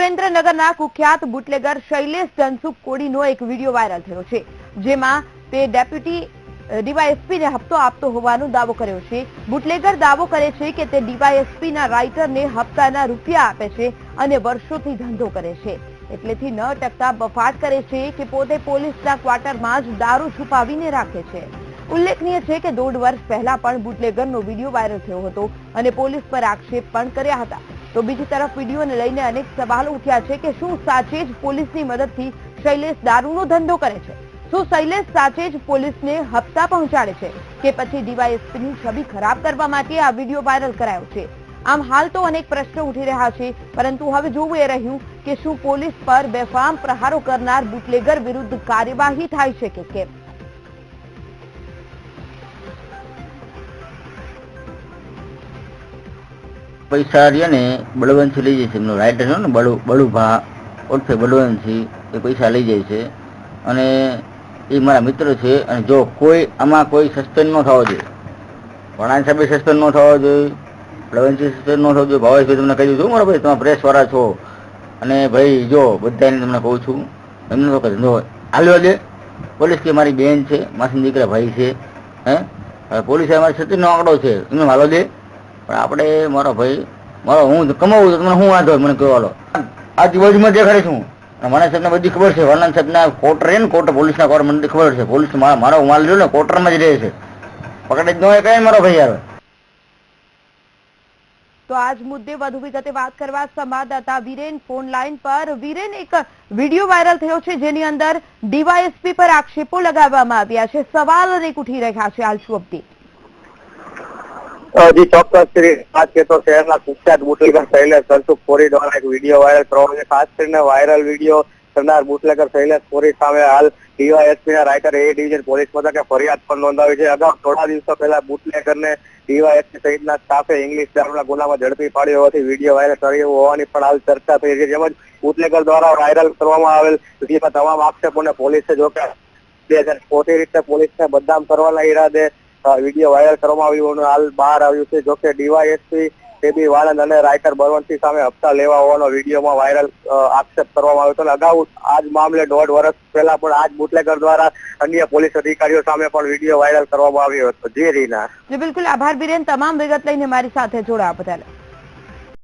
સુરેન્દ્રનગરના કુખ્યાત બુટલેગર શૈલેષ જનસુખ કોડીનો એક વીડિયો વાયરલ થયો છે, જેમાં તે ડેપ્યુટી ડીવાયએસપીને હપ્તો આપતો હોવાનો દાવો કર્યો છે. બુટલેગર દાવો કરે છે કે તે ડીવાયએસપીના રાઇટરને હપ્તાના રૂપિયા આપે છે અને વર્ષોથી ધંધો કરે છે. એટલેથી ન ટકતા બફાટ કરે છે કે પોતે પોલીસના ક્વાર્ટરમાં જ દારૂ છુપાવીને રાખે છે. ઉલ્લેખનીય છે કે દોઢ વર્ષ પહેલા પણ બુટલેગરનો વીડિયો વાયરલ થયો હતો અને પોલીસ પર આક્ષેપ પણ કર્યા હતા. તો બીજી તરફ વિડીયોને લઈને અનેક સવાલો ઉઠ્યા છે કે શું સાચે જ પોલીસની મદદથી શૈલેષ દારૂનો ધંધો કરે છે? શું શૈલેષ સાચે જ પોલીસને હપ્તા પહોંચાડે છે કે પછી ડીવાયએસપીની છબી ખરાબ કરવા માટે આ વીડિયો વાયરલ કરાયો છે? આમ હાલ તો અનેક પ્રશ્નો ઉઠી રહ્યા છે, પરંતુ હવે જોવું એ રહ્યું કે શું પોલીસ પર બેફામ પ્રહારો કરનાર બુટલેગર વિરુદ્ધ કાર્યવાહી થાય છે કે કેમ? પૈસા રહ્યા ને, બળવંતથી લઈ જાય છે. એમનો રાઇટર છે ને, બળુ, બળુભા ઓળખે બળવંતથી એ પૈસા લઈ જાય છે. અને એ મારા મિત્ર છે, અને જો કોઈ, આમાં કોઈ સસ્પેન્ડ ન થવો જોઈએ. વણાણ સાહેબે સસ્પેન્ડ ન થવો જોઈએ બળવંતસિંહ સસ્પેન્ડ ન થવો જોઈએ. ભાવેશભાઈ તમને કહી છું મારા ભાઈ, તમે પ્રેસવાળા છો. અને ભાઈ, જો બધાને તમને કહું છું, એમને તો ધંધો હાલ્યો દે પોલીસ કે મારી બેન છે, માસી દીકરા ભાઈ છે, હે? પોલીસે અમારી છત્રીનો આંકડો છે. એમને હાલો દે પણ આપણે, મારો ભાઈ, મારો હું કમાવું છું, તમને શું વાંધો મને કહેવાલો આજુબાજુમાં દેખાડે છું. મને સાહેબને બધી ખબર છે, વર્ણન સાહેબના કોટર રહે ને કોર્ટર પોલીસના કોર્ટર મને ખબર છે. પોલીસ મારો માલ રહ્યો ને કોર્ટરમાં જ રહે છે. પકડે જ ન હોય કઈ, મારો ભાઈ યાર. તો આજ મુદ્દે વધુ વિગતે વાત કરવા સંવાદદાતા વિરેન ફોન લાઈન પર. વિરેન, એક વીડિયો વાયરલ થયો છે, જેની અંદર ડીવાયએસપી પર આક્ષેપો લગાવવામાં આવ્યા છે. સવાલ અનેક ઉઠી રહ્યા છે, હાલ શું અપડેટ જી ચોક્કસ વાત કરીએ તો શહેરના કુખ્યાત બુટલેગર શૈલેષ ધનસુખ કોરી દ્વારા એક વીડિયો વાયરલ કરવામાં છે. ખાસ કરીને વાયરલ વીડિયો કરનાર બુટલેગર શૈલેષ કોરી સામે હાલ ડીવાયએસપી ના રાઇટર એ ડિવિઝન પોલીસ મથકે ફરિયાદ પણ નોંધાવી છે. અગાઉ થોડા દિવસો પહેલા બુટલેગરને ડીવાયએસપી સહિતના સ્ટાફે ઇંગ્લિશ દારૂના ગુનામાં ઝડપી પાડ્યો હોવાથી વીડિયો વાયરલ કર્યો હોવાની પણ હાલ ચર્ચા થઈ છે. તેમજ બુટલેગર દ્વારા વાયરલ કરવામાં આવેલ વિડીયોમાં તમામ આક્ષેપોને પોલીસે જોકે બે હજાર ખોટી રીતે પોલીસને બદનામ કરવાના ઈરાદે વીડિયો વાયરલ કરવામાં આવ્યું હાલ બહાર આવ્યું છે. જોકે ડીવાયએસપી બેબી વાળંદ અને રાઇટર બળવંતસિંહ સામે હપ્તા લેવા હોવાનો વિડીયોમાં વાયરલ આક્ષેપ કરવામાં આવ્યો હતો. અગાઉ આ જ મામલે દોઢ વર્ષ પહેલા પણ આ જ બુટલેગર દ્વારા અન્ય પોલીસ અધિકારીઓ સામે પણ વીડિયો વાયરલ કરવામાં આવ્યો હતો. જે રીના. બિલકુલ. આભાર, બિરેન. તમામ વિગત લઈને મારી સાથે જોડાવા બદલ.